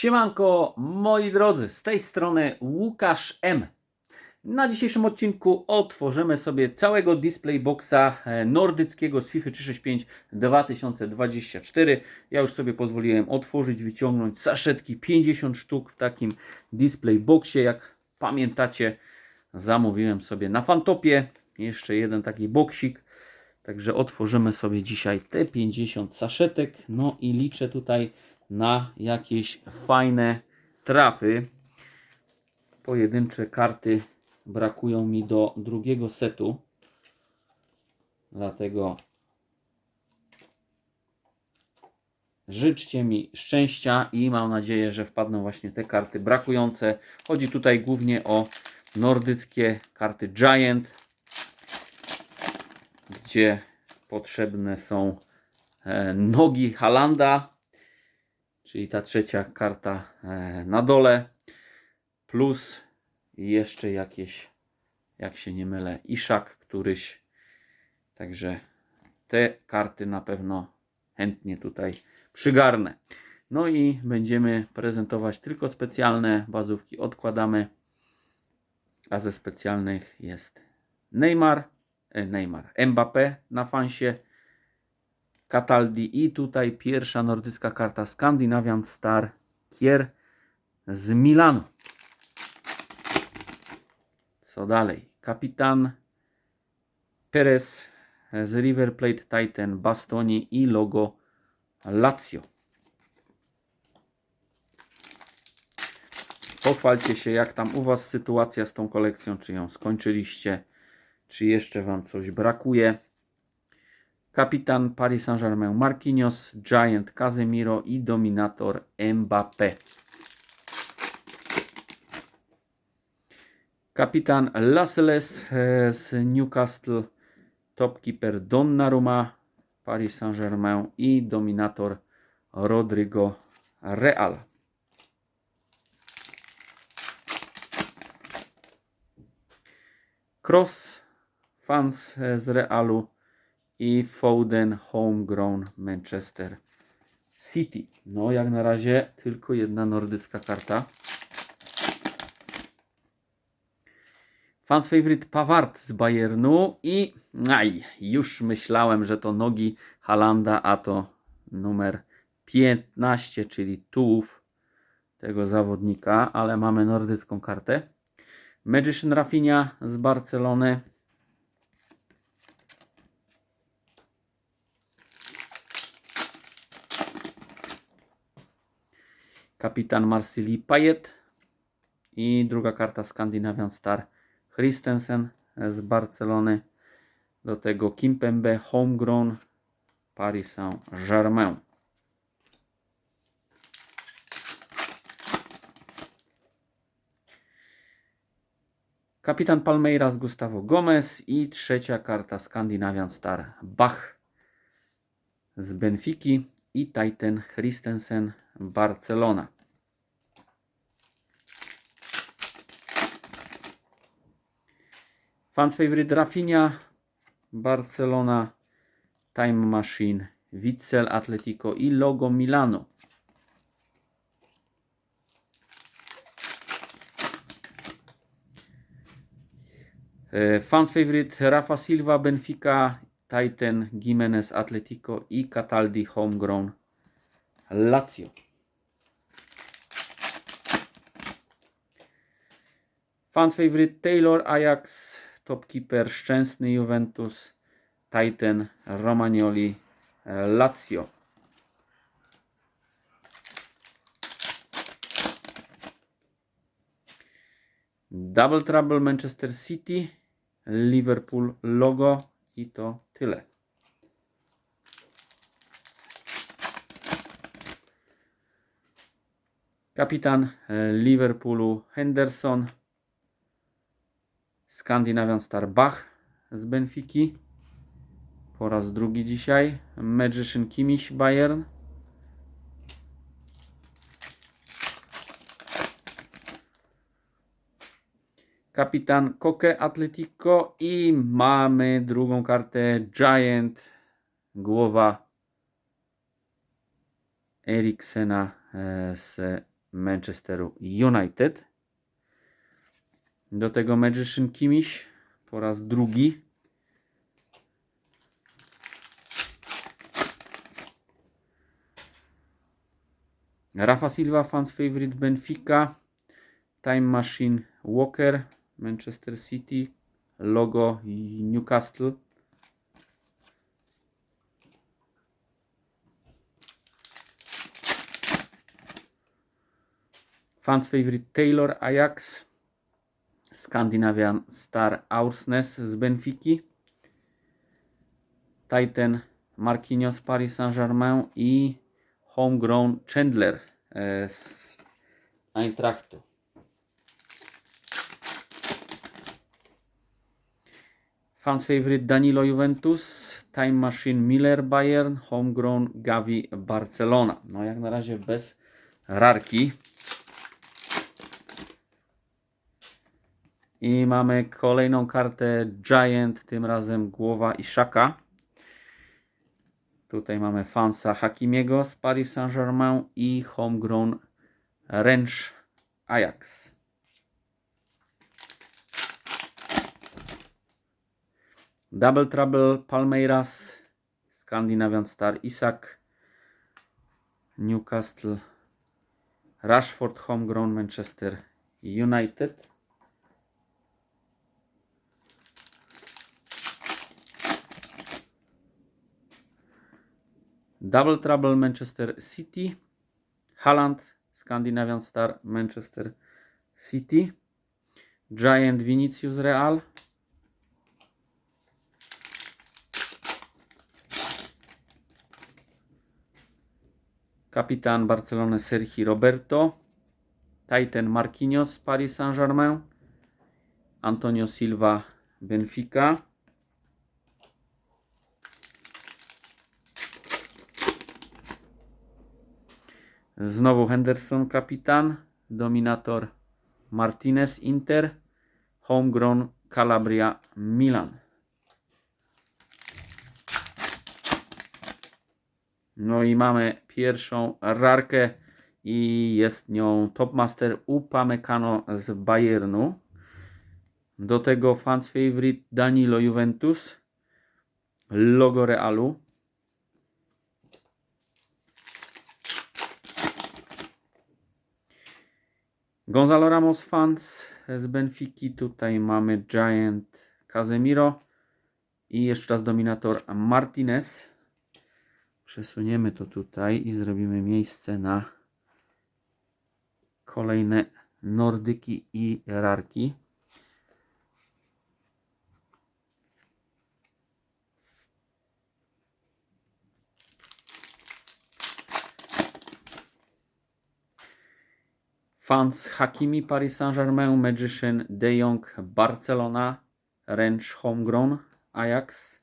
Siemanko, moi drodzy, z tej strony Łukasz M. Na dzisiejszym odcinku otworzymy sobie całego display boxa e, nordyckiego z FIFA 365 2024. Ja już sobie pozwoliłem otworzyć, wyciągnąć saszetki 50 sztuk w takim display boxie. Jak pamiętacie, zamówiłem sobie na Fantopie jeszcze jeden taki boksik. Także otworzymy sobie dzisiaj te 50 saszetek. No i liczę tutaj na jakieś fajne trafy. Pojedyncze karty brakują mi do drugiego setu. Dlatego życzcie mi szczęścia i mam nadzieję, że wpadną właśnie te karty brakujące. Chodzi tutaj głównie o nordyckie karty Giant, gdzie potrzebne są e, nogi Halanda, czyli ta trzecia karta e, na dole, plus jeszcze jakieś, jak się nie mylę, Iszak któryś. Także te karty na pewno chętnie tutaj przygarnę. No i będziemy prezentować tylko specjalne bazówki. Odkładamy, a ze specjalnych jest Neymar, e, Neymar, Mbappé na fansie, Cataldi i tutaj pierwsza nordycka karta Scandinavian Star Kier z Milanu. Co dalej? Kapitan Perez z River Plate Titan Bastoni i logo Lazio. Pochwalcie się, jak tam u Was sytuacja z tą kolekcją, czy ją skończyliście, czy jeszcze Wam coś brakuje. Kapitan Paris Saint-Germain Marquinhos, Giant Casemiro i Dominator Mbappé. Kapitan Lascelles e, z Newcastle, Topkeeper Donnarumma, Paris Saint-Germain i Dominator Rodrigo Real. Cross, fans e, z Realu i Foden Homegrown Manchester City. No, jak na razie tylko jedna nordycka karta. Fans favorite Pawart z Bayernu i aj, już myślałem, że to nogi Halanda, a to numer 15, czyli tułów tego zawodnika, ale mamy nordycką kartę. Magician Rafinha z Barcelony. Kapitan Marsili Payet i druga karta Scandinavian Star Christensen z Barcelony. Do tego Kimpembe Homegrown Paris Saint-Germain. Kapitan Palmeiras Gustavo Gomez i trzecia karta Scandinavian Star Bach z Benfiki i Titan Christensen Barcelona. Fans favorite Rafinha, Barcelona, Time Machine, Witzel Atletico i logo Milano. E, Fans favorite Rafa Silva, Benfica, Titan, Jimenez Atletico i Cataldi Homegrown Lazio. Fans favorite Taylor, Ajax, Topkeeper, Szczęsny Juventus, Titan, Romagnoli, Lazio. Double Trouble Manchester City, Liverpool logo i to tyle. Kapitan e, Liverpoolu Henderson, Skandinavian Star Bach z Benfiki. Po raz drugi dzisiaj. Magician Kimmich Bayern. Kapitan Koke Atletico i mamy drugą kartę Giant głowa Eriksena e, z Manchesteru United. Do tego Magician Kimiś po raz drugi. Rafa Silva, fans favorite Benfica. Time Machine Walker, Manchester City. Logo Newcastle. Fans favorite Taylor Ajax. Scandinavian Star Aursnes z Benfiki. Titan Marquinhos Paris Saint-Germain i Homegrown Chandler e, z Eintrachtu. Fans favorite Danilo Juventus, Time Machine Miller Bayern, Homegrown Gavi Barcelona. No jak na razie bez rarki. I mamy kolejną kartę Giant, tym razem głowa i szaka. Tutaj mamy fansa Hakimiego z Paris Saint-Germain i homegrown Wrench Ajax. Double Trouble Palmeiras, Scandinavian Star Isak, Newcastle, Rashford homegrown Manchester United. Double Trouble Manchester City, Haaland, Scandinavian Star Manchester City, Giant Vinicius Real, Kapitan Barcelony Sergi Roberto, Titan Marquinhos Paris Saint-Germain, Antonio Silva Benfica, Znowu Henderson kapitan, Dominator Martinez Inter, Homegrown Calabria Milan. No i mamy pierwszą rarkę Przesuniemy to tutaj i zrobimy miejsce na kolejne nordyki i rarki. Fans Hakimi Paris Saint-Germain, Magician De Jong Barcelona, Wrench Homegrown Ajax.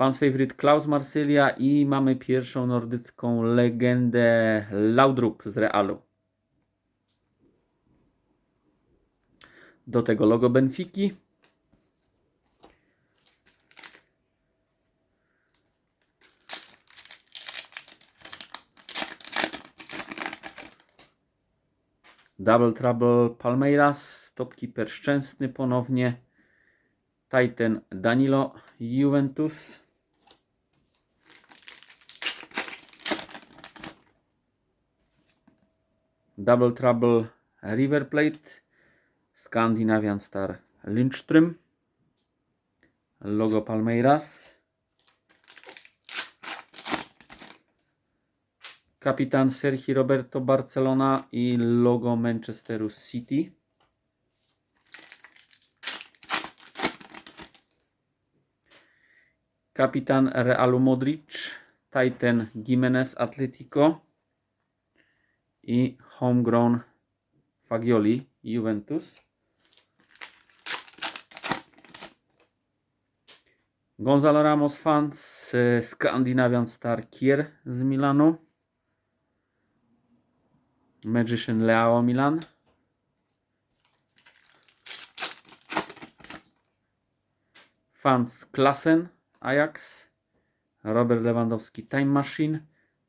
Fans favorite Klaus Marsylia i mamy pierwszą nordycką legendę Laudrup z Realu. Do tego logo Benfiki. Double Trouble Palmeiras, Stopkeeper Szczęsny ponownie, Titan Danilo Juventus, Double Trouble River Plate, Scandinavian Star Lindström, logo Palmeiras, Kapitan Sergi Roberto Barcelona i logo Manchesteru City. Kapitan Realu Modric, Titan Jimenez Atletico i Homegrown Fagioli Juventus. Gonzalo Ramos fans, e, Scandinavian Star Kier z Milanu. Magician Leao Milan. Fans Klassen Ajax. Robert Lewandowski Time Machine,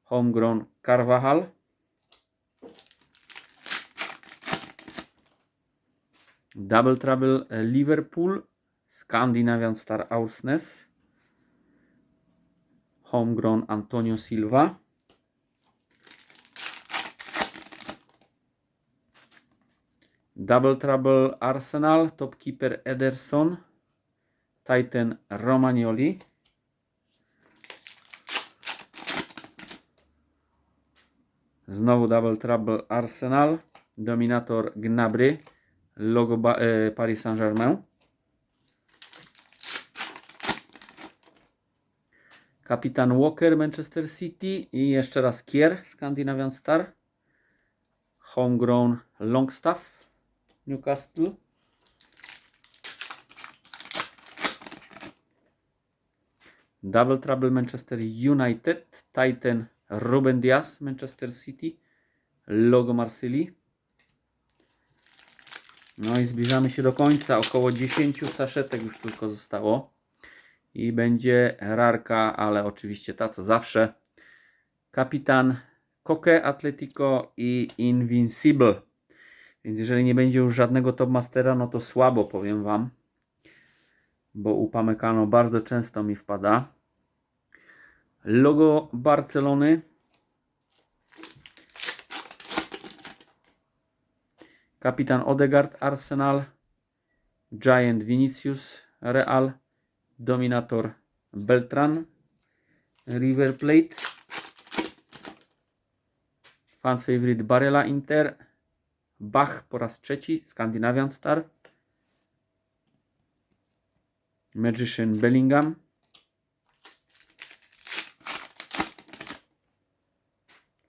Homegrown Carvajal, Double Trouble e, Liverpool, Scandinavian Star Aursnes, Homegrown Antonio Silva, Double Trouble Arsenal, Topkeeper Ederson, Titan Romagnoli, Znowu Double Trouble Arsenal, Dominator Gnabry, logo e, Paris Saint-Germain. Kapitan Walker Manchester City i jeszcze raz Kier Scandinavian Star. Homegrown Longstaff Newcastle. Double Trouble Manchester United, Titan Ruben Diaz Manchester City, logo Marsylii. No i zbliżamy się do końca, około 10 saszetek już tylko zostało. I będzie rarka, ale oczywiście ta co zawsze. Kapitan Koke Atletico i Invincible. Więc jeżeli nie będzie już żadnego Topmastera, no to słabo powiem Wam. Bo Upamecano bardzo często mi wpada. Logo Barcelony. Kapitan Odegaard Arsenal. Giant Vinicius Real. Dominator Beltran River Plate. Fans favorite Barella Inter. Bach po raz trzeci, Scandinavian Star. Magician Bellingham.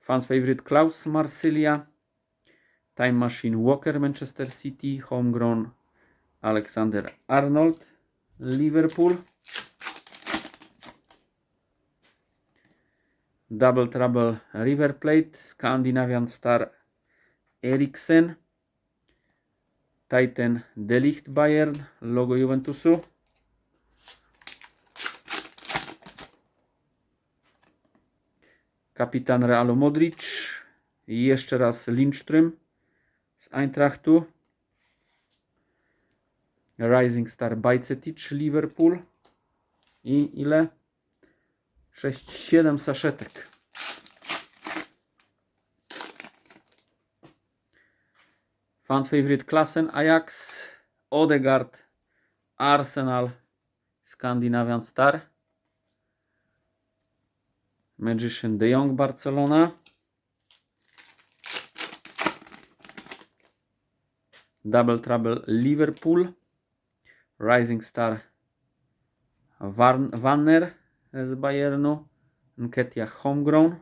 Fans favorite Klaus Marsylia. Time Machine Walker Manchester City. Homegrown Alexander Arnold Liverpool. Double Trouble River Plate. Scandinavian Star Eriksen. Titan Delicht Bayern, logo Juventusu. Kapitan Realu Modric. Jeszcze raz Lindström z Eintrachtu. Rising Star Bajcetic Liverpool. I ile? 6-7 saszetek. Fans favorite Klassen, Ajax, Odegaard, Arsenal, Scandinavian Star, Magician De Jong, Barcelona, Double Trouble, Liverpool, Rising Star, Warn Wanner z Bayernu, Nketia Homegrown,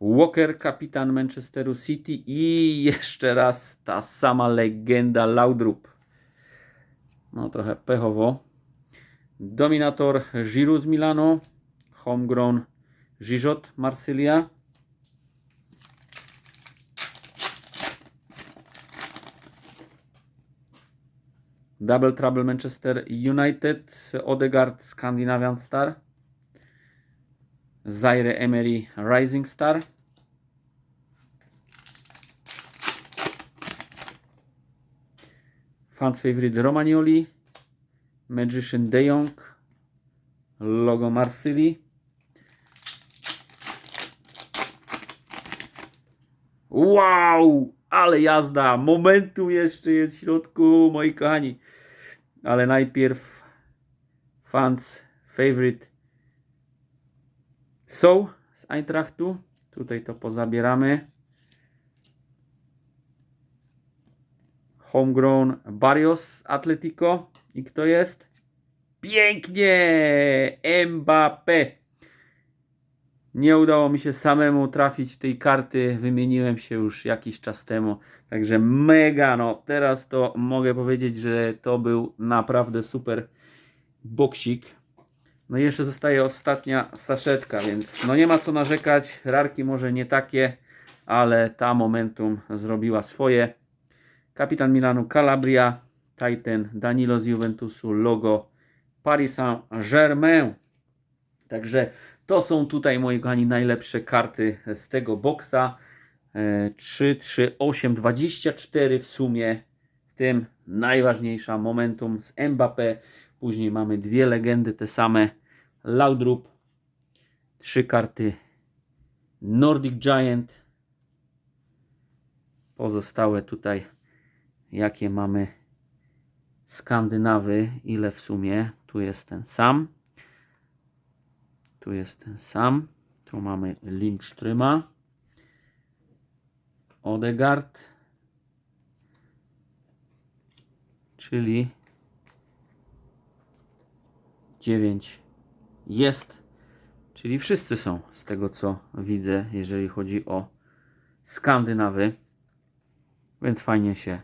Walker, kapitan Manchesteru City i jeszcze raz ta sama legenda Laudrup. No trochę pechowo. Dominator Giroud z Milano. Homegrown Gigot Marsylia. Double Trouble Manchester United. Odegaard Scandinavian Star. Zaire Emery Rising Star. Fans favorite Romagnoli. Magician De Jong. Logo Marsylii. Wow! Ale jazda! Momentu jeszcze jest w środku, moi kochani. Ale najpierw fans favorite są z Eintrachtu. Tutaj to pozabieramy. Homegrown Barrios Atletico. I kto jest? Pięknie! Mbappé. Nie udało mi się samemu trafić tej karty. Wymieniłem się już jakiś czas temu. Także mega. No teraz to mogę powiedzieć, że to był naprawdę super boksik. No i jeszcze zostaje ostatnia saszetka, więc no nie ma co narzekać. Rarki może nie takie, ale ta momentum zrobiła swoje. kapitan Milanu Calabria, Titan, Danilo z Juventusu, logo Paris Saint-Germain. Także to są tutaj, moi kochani, najlepsze karty z tego boksa. E, 3, 3, 8, 24 w sumie. W tym najważniejsza momentum z Mbappé. Później mamy dwie legendy, te same. Laudrup. Trzy karty Nordic Giant. Pozostałe tutaj, jakie mamy Skandynawy, ile w sumie? Tu jest ten sam. Tu jest ten sam. Tu mamy Lindströma. Odegaard. Czyli 9 jest. Czyli wszyscy są z tego co widzę, jeżeli chodzi o Skandynawy. Więc fajnie się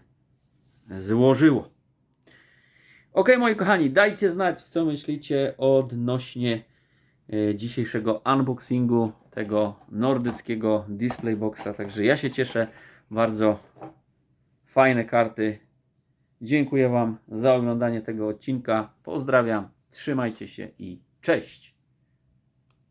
złożyło. Ok, moi kochani, dajcie znać, co myślicie odnośnie dzisiejszego unboxingu tego nordyckiego display boxa. Także ja się cieszę, bardzo fajne karty. Dziękuję Wam za oglądanie tego odcinka. Pozdrawiam, trzymajcie się i cześć.